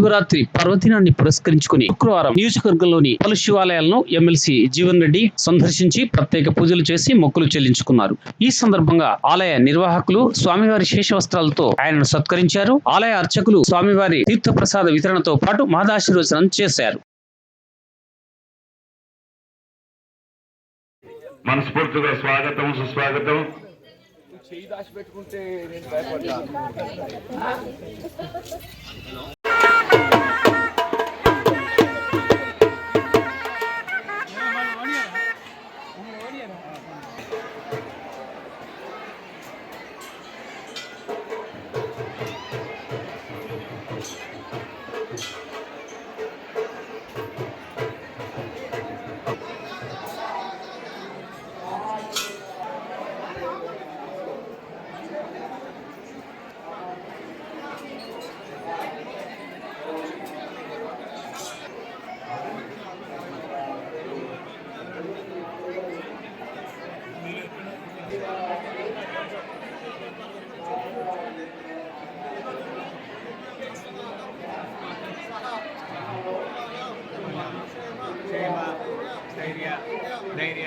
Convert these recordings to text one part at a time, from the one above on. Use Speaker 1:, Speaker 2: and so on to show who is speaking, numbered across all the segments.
Speaker 1: మహాశివరాత్రి పర్వదినాన్ని పురస్కరించుకుని శుక్రవారం నియోజకవర్గంలోని పలు శివాలయాలను ఎమ్మెల్సీ జీవన్ రెడ్డి సందర్శించి ప్రత్యేక పూజలు చేసి మొక్కులు చెల్లించుకున్నారు. ఈ సందర్భంగా ఆలయ నిర్వాహకులు స్వామివారి శేష వస్త్రాలతో ఆయనను సత్కరించారు. ఆలయ అర్చకులు స్వామివారి తీర్థప్రసాద వితరణతో పాటు మహదాశీర్వచనం చేశారు.
Speaker 2: మనస్ఫూర్తిగా స్వాగతం సుస్వాగతం.
Speaker 3: క్షేమ స్థైర్య ధైర్య.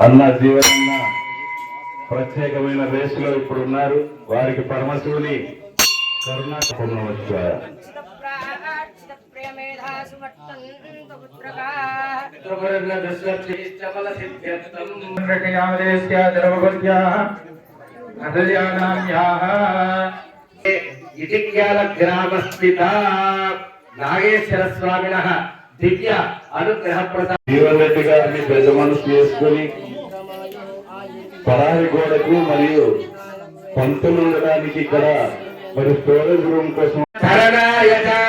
Speaker 2: అన్న జీవనన్న ప్రత్యేకమైన రేసులో ఇప్పుడు ఉన్నారు వారికి పరమశివుని కరుణాకరణ వచ్చారు
Speaker 4: గ్రామస్థిత నాగేశ్వర స్వామిన దివ్య అనుగ్రహ ప్రసాద
Speaker 2: జీవన్ రెడ్డి గారిని పెద్ద మనసు చేసుకుని పరాయి గోడకు మరియు పంతులు ఉండడానికి ఇక్కడ మరి స్టోరేజ్ రూమ్ కోసం
Speaker 4: కరణాయ చ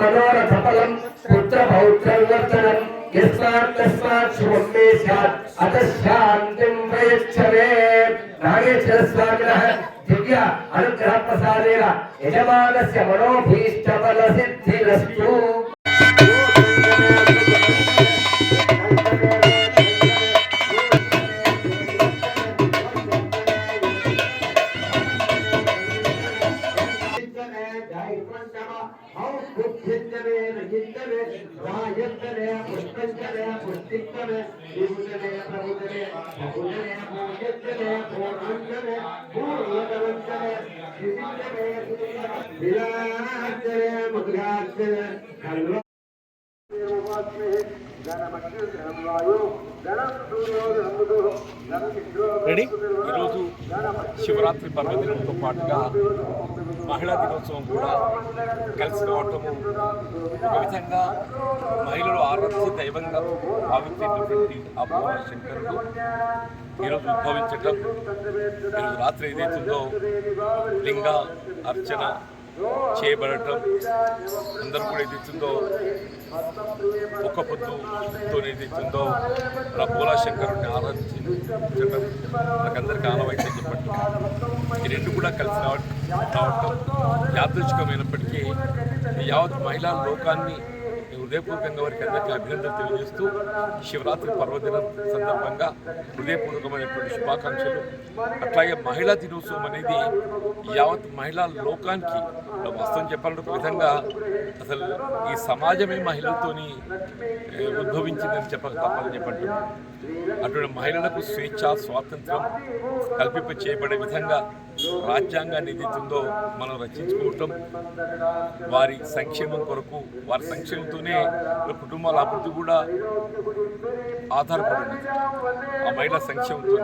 Speaker 4: మనోరథఫలం పుత్ర పౌత్రవర్తనం యస్మాత్ తస్మాత్ శుభం మే స్యాత్ అత శాంతిం ప్రయచ్చమే నాగేశ్వర స్వామిన దివ్య అనుగ్రహ ప్రసాదేన యజమానస్య మనోభీష్ట ఫల సిద్ధిరస్తు रंजितम है महायंतन है पुष्पंचन है पुष्टिकम है विभूषण है प्रभुजन है भूषण है भूयंजन है भूरंजन है भूरवतरंजन है विजितम है विराजन है मुद्राक्षर है खंडवा में है
Speaker 3: రెడీ? ఈరోజు శివరాత్రి పర్వదినంతో పాటుగా మహిళా దినోత్సవం కూడా కలిసి రావటము ఒక విధంగా మహిళలు ఆరాధ్య దైవంగా భావించేటటువంటి ఆ భగవాన శంకరుడు ఈరోజు ఉద్భవించటం ఈరోజు రాత్రి ఏదైతుందో లింగ అర్చన చేయబడటం అందరూ కూడా ఏదైతుందో ఒక్క పొద్దుతో ఏదైతుందో అలా భోలా శంకరుడిని ఆరాధించడం మనకందరికీ ఆనవాయితీ చెప్పండి ఈ రెండు కూడా కలిసి రావటం రావటం యాదృచ్ఛికమైనప్పటికీ యావత్ మహిళా లోకాన్ని హృదయపూర్వకంగా వారికి అందరికీ అభినందనలు తెలియజేస్తూ శివరాత్రి పర్వదినం సందర్భంగా హృదయపూర్వకమైనటువంటి శుభాకాంక్షలు. అట్లాగే మహిళా దినోత్సవం అనేది యావత్ మహిళా లోకానికి వాస్తవం చెప్పాలంటే ఒక విధంగా అసలు ఈ సమాజమే మహిళలతోని ఉద్భవించిందని చెప్పక తప్పదని చెప్పండి. అటువంటి మహిళలకు స్వేచ్ఛ స్వాతంత్రం కల్పింప చేయబడే విధంగా రాజ్యాంగాన్ని ఏదైతుందో మనం రచించుకోవటం వారి సంక్షేమం కొరకు వారి సంక్షేమంతోనే కుటుంబాల అభివృద్ధి కూడా ఆధారపడి ఆ మహిళా సంక్షేమంతో.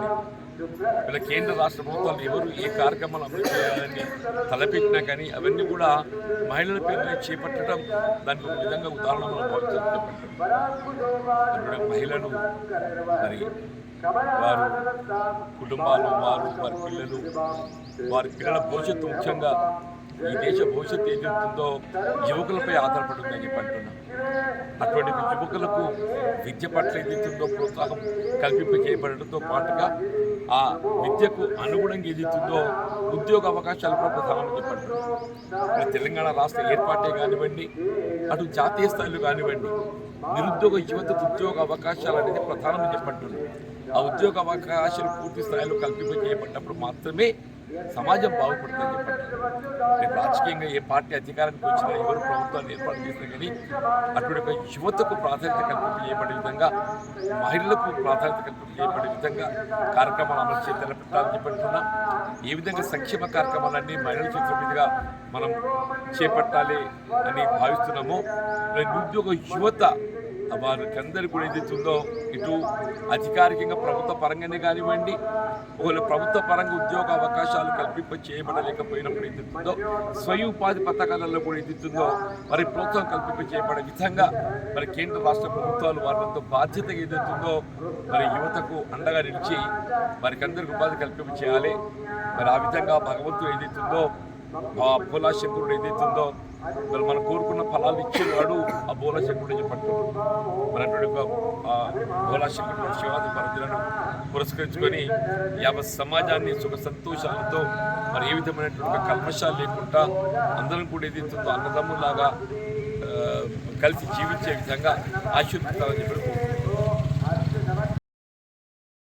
Speaker 3: ఇలా కేంద్ర రాష్ట్ర ప్రభుత్వాలు ఎవరు ఏ కార్యక్రమాలు అమలు చేయాలని తలపెట్టినా కానీ అవన్నీ కూడా మహిళల పేరునే చేపట్టడం దానికి ఒక విధంగా ఉదాహరణ మనం మహిళలు మరి వారు కుటుంబాలు వారు వారి పిల్లలు వారి పిల్లల భవిష్యత్తు ముఖ్యంగా ఈ దేశ భవిష్యత్తు ఏదైతుందో యువకులపై ఆధారపడుతుందని చెప్పి అంటున్నాం. అటువంటి యువకులకు విద్య పట్ల ఏదైతుందో ప్రోత్సాహం కల్పింప చేయబడటంతో పాటుగా ఆ విద్యకు అనుగుణంగా ఏదైతుందో ఉద్యోగ అవకాశాలు కూడా ప్రధానమని చెప్పి అంటున్నాం. తెలంగాణ రాష్ట్ర ఏర్పాటే కానివ్వండి అటు జాతీయ స్థాయిలో కానివ్వండి నిరుద్యోగ యువతకు ఉద్యోగ అవకాశాలు అనేది ప్రధానమని చెప్పంటున్నాం ఆ ఉద్యోగ అవకాశాలు పూర్తి స్థాయిలో కల్పింప చేయబడినప్పుడు మాత్రమే సమాజం బాగుపడుతుందని చెప్పండి. రేపు రాజకీయంగా ఏ పార్టీ అధికారానికి వచ్చినా ఎవరు ప్రభుత్వాన్ని ఏర్పాటు చేసినా కానీ అటువంటి ఒక యువతకు ప్రాధాన్యత కల్పింప చేయబడే విధంగా మహిళలకు ప్రాధాన్యత కల్పింప చేయబడే విధంగా కార్యక్రమాలు అమలు చేసి తెలపెట్టాలని చెప్పంటున్నాం ఏ విధంగా సంక్షేమ కార్యక్రమాలన్నీ మహిళల చేతుల మీదుగా మనం చేపట్టాలి అని భావిస్తున్నామో నిరుద్యోగ యువత వారికి అందరికి కూడా ఉందో ఇటు అధికారికంగా ప్రభుత్వ పరంగానే కానివ్వండి ఒకవేళ ప్రభుత్వ పరంగా ఉద్యోగ అవకాశాలు కల్పింప చేయబడలేకపోయినప్పుడు ఏదైతుందో స్వయం ఉపాధి పథకాలలో కూడా ఏదైతుందో మరి ప్రోత్సాహం కల్పింప చేయబడే విధంగా మరి కేంద్ర రాష్ట్ర ప్రభుత్వాలు వారితో బాధ్యత ఏదైతుందో మరి యువతకు అండగా నిలిచి వారికి అందరికి ఉపాధి కల్పింప చేయాలి. మరి ఆ విధంగా భగవంతుడు ఏదైతుందో ఆ పులాశంకరుడు ఏదైతుందో మరి మనం కోరుకున్న ఫలాలు ఇచ్చేవాడు ఆ భోలా శంకరుడు చెప్పట్టు మరి అటువంటి ఒక ఆ శివాజీ పురస్కరించుకొని యావ సమాజాన్ని సుఖ సంతోషాలతో మరి ఏ విధమైనటువంటి ఒక కల్మషాలు లేకుండా అందరం కూడా ఏదైతుందో అన్నదమ్ములాగా కలిసి జీవించే విధంగా ఆశీర్వదిస్తామని చెప్పి